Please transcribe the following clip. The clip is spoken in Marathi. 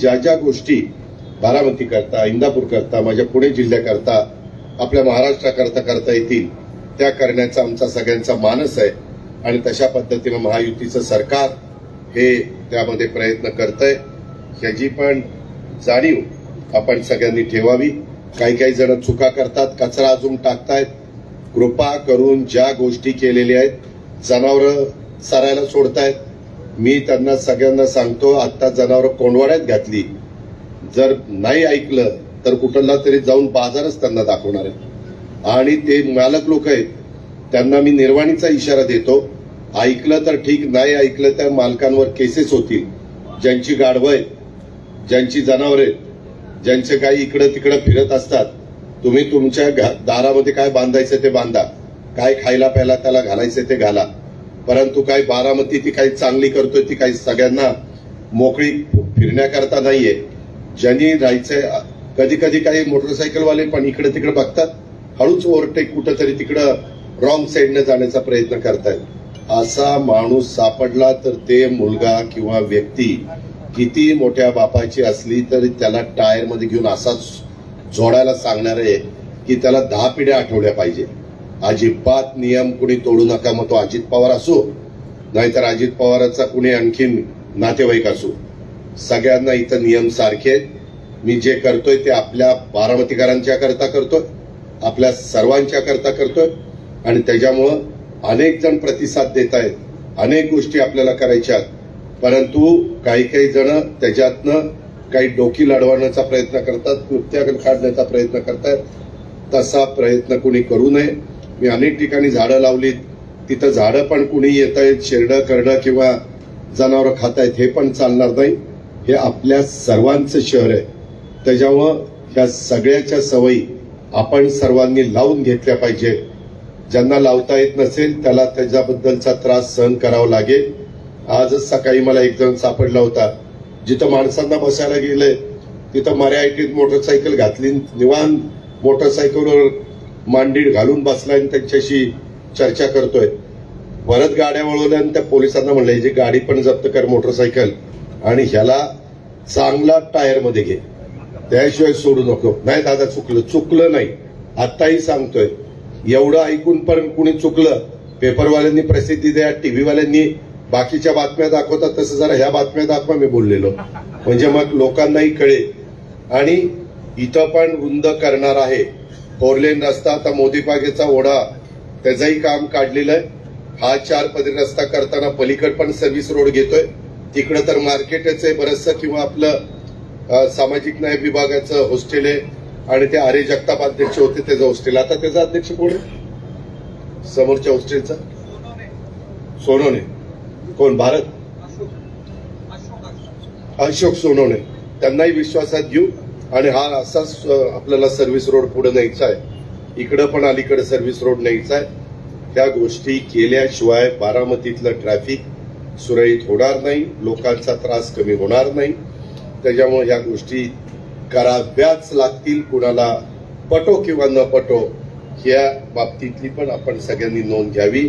ज्या ज्या गोष्टी बारामती करता इंदापूर करता माझ्या पुणे जिल्ह्याकरता आपल्या महाराष्ट्राकरता करता येतील त्या करण्याचा आमचा सगळ्यांचा मानस आहे. आणि तशा पद्धतीनं महायुतीचं सरकार हे त्यामध्ये प्रयत्न करतंय. ह्याची पण जाणीव आपण सगळ्यांनी ठेवावी. काही काही जण चुका करतात कचरा अजून टाकतायत. कृपा करून ज्या गोष्टी केलेल्या आहेत जनावरं सरायला सोडतायत. मी त्यांना सगळ्यांना सांगतो आता जनावरं कोंडवाड्यात घातली. जर नाही ऐकलं तर कुठला तरी जाऊन बाजारच त्यांना दाखवणार आहे. आणि ते मालक लोक आहेत त्यांना मी निर्वाणीचा इशारा देतो. ऐकलं तर ठीक नाही ऐकलं तर मालकांवर केसेस होतील. ज्यांची गाढवं आहेत ज्यांची जनावरे आहेत ज्यांचे काही इकडं तिकडं फिरत असतात तुम्ही तुमच्या दारामध्ये काय बांधायचं ते बांधा. काय खायला प्यायला त्याला घालायचं ते घाला. परंतु काय बारामती ती काही चांगली करतोय ती काही सगळ्यांना मोकळी फिरण्याकरता नाहीये. ज्यांनी जायचंय कधी कधी काही मोटरसायकलवाले पण इकडे तिकडे बघतात हळूच ओव्हरटेक कुठंतरी तिकडं रॉंग साईडने जाण्याचा प्रयत्न करतायत. असा माणूस सापडला तर ते मुलगा किंवा व्यक्ती किती मोठ्या बापाची असली तरी त्याला टायरमध्ये घेऊन असाच जोडायला सांगणार आहे की त्याला दहा पिढ्या आठवल्या पाहिजे. अजिबात नियम कुणी तोडू नका मग तो अजित पवार असो. नाहीतर अजित पवाराचा कुणी आणखीन नातेवाईक असो. सगळ्यांना इथं नियम सारखे आहेत. मी जे करतोय ते आपल्या बारामतीकरांच्या करता करतोय आपल्या सर्वांच्या करता करतोय. आणि त्याच्यामुळं अनेक जण प्रतिसाद देत आहेत. अनेक गोष्टी आपल्याला करायच्या आहेत. परंतु काही काही जण त्याच्यातनं काही डोकी लढवण्याचा प्रयत्न करतात कृत्याकडे काढण्याचा प्रयत्न करतात तसा प्रयत्न कुणी करू नये. मी अनेक ठिकाणी झाडं लावलीत. तिथं झाडं पण कुणी येत आहेत शेरडं करडं किंवा जनावरं खात आहेत हे पण चालणार नाही. हे आपल्या सर्वांचं शहर आहे. त्याच्यामुळं ह्या सगळ्याच्या सवयी आपण सर्वांनी लावून घेतल्या पाहिजे. ज्यांना लावता येत नसेल त्याला त्याच्याबद्दलचा त्रास सहन करावा लागेल. आजच सकाळी मला एक जण सापडला होता. जिथं माणसांना बसायला गेले तिथं मर्यादित मोटरसायकल घातली. निवान मोटरसायकलवर मांडीड घालून बसला आणि त्यांच्याशी चर्चा करतोय. परत गाड्या वळवल्या आणि त्या पोलिसांना म्हणलं जी गाडी पण जप्त कर मोटरसायकल आणि ह्याला चांगला टायरमध्ये घे. त्याशिवाय सोडू नको. नाही दादा चुकलं. चुकलं नाही. आत्ताही सांगतोय. एवढं ऐकून पण कुणी चुकलं? पेपरवाल्यांनी प्रसिद्धी द्या टीव्हीवाल्यांनी बाकीच्या बातम्या दाखवतात तसं जरा ह्या बातम्या दाखवा मी बोललेलो. म्हणजे मग लोकांनाही कळेल. आणि इथं पण रुंद करणार आहे. फोरलेन रस्ता आता मोदीबागेचा ओढा त्याचंही काम काढलेलं आहे. हा चार पदरी रस्ता करताना पलीकड पण सर्व्हिस रोड घेतोय. तिकडं तर मार्केटच आहे बरंचसं किंवा आपलं सामाजिक न्याय विभागाचं हॉस्टेल आहे आणि ते आर्य जगताप अध्यक्ष होते त्याचं हॉस्टेल आता त्याचा अध्यक्ष कोण आहे? समोरच्या हॉस्टेलचा सोनवणे. कोण? भारत? अशोक सोनवणे. त्यांनाही विश्वासात घेऊ. आणि हा असाच आपल्याला सर्व्हिस रोड पुढे न्यायचा आहे. इकडं पण अलीकडे सर्व्हिस रोड न्यायचा आहे. त्या गोष्टी केल्याशिवाय बारामतीतलं ट्रॅफिक सुरळीत होणार नाही लोकांचा त्रास कमी होणार नाही. त्याच्यामुळे ह्या गोष्टी कराव्याच लागतील कुणाला पटो किंवा न पटो या बाबतीतली पण आपण सगळ्यांनी नोंद घ्यावी.